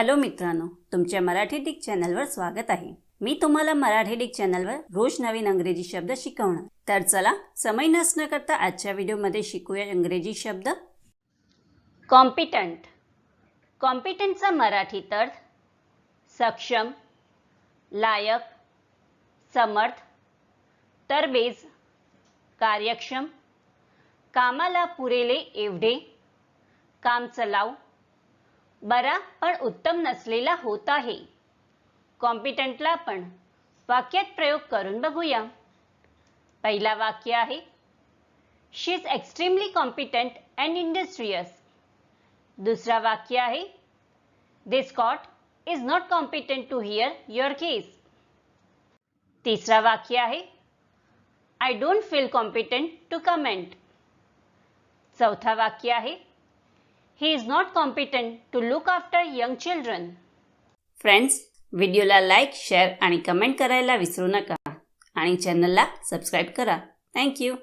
Hello मित्रांनो तुमच्या Marathi Dick चॅनलवर स्वागत आहे. मी तुम्हाला मराठी डिक चॅनलवर रोज नवीन अंग्रेजी शब्द शिकवणार. तर चला समय नसणं करता आजच्या व्हिडिओमध्ये शिकूया इंग्रजी शब्द. कॉम्पिटंट कॉम्पिटंटचा मराठीत अर्थ सक्षम लायक समर्थ तरबेज कार्यक्षम कामाला पुरेले एवढे काम चलाव बरा पण उत्तम नसलेला होत आहे. कॉम्पिटंटला आपण वाक्यात प्रयोग करून बघूया. पहिला वाक्य आहे she is extremely competent and industrious दुसरा वाक्य आहे this court is not competent to hear your case तिसरा वाक्य आहे I don't feel competent to comment चौथा वाक्य आहे he is not competent to look after young children friends व्हिडिओला लाईक शेअर आणि कमेंट करायला विसरू नका. आणि चॅनलला सबस्क्राईब करा. थँक्यू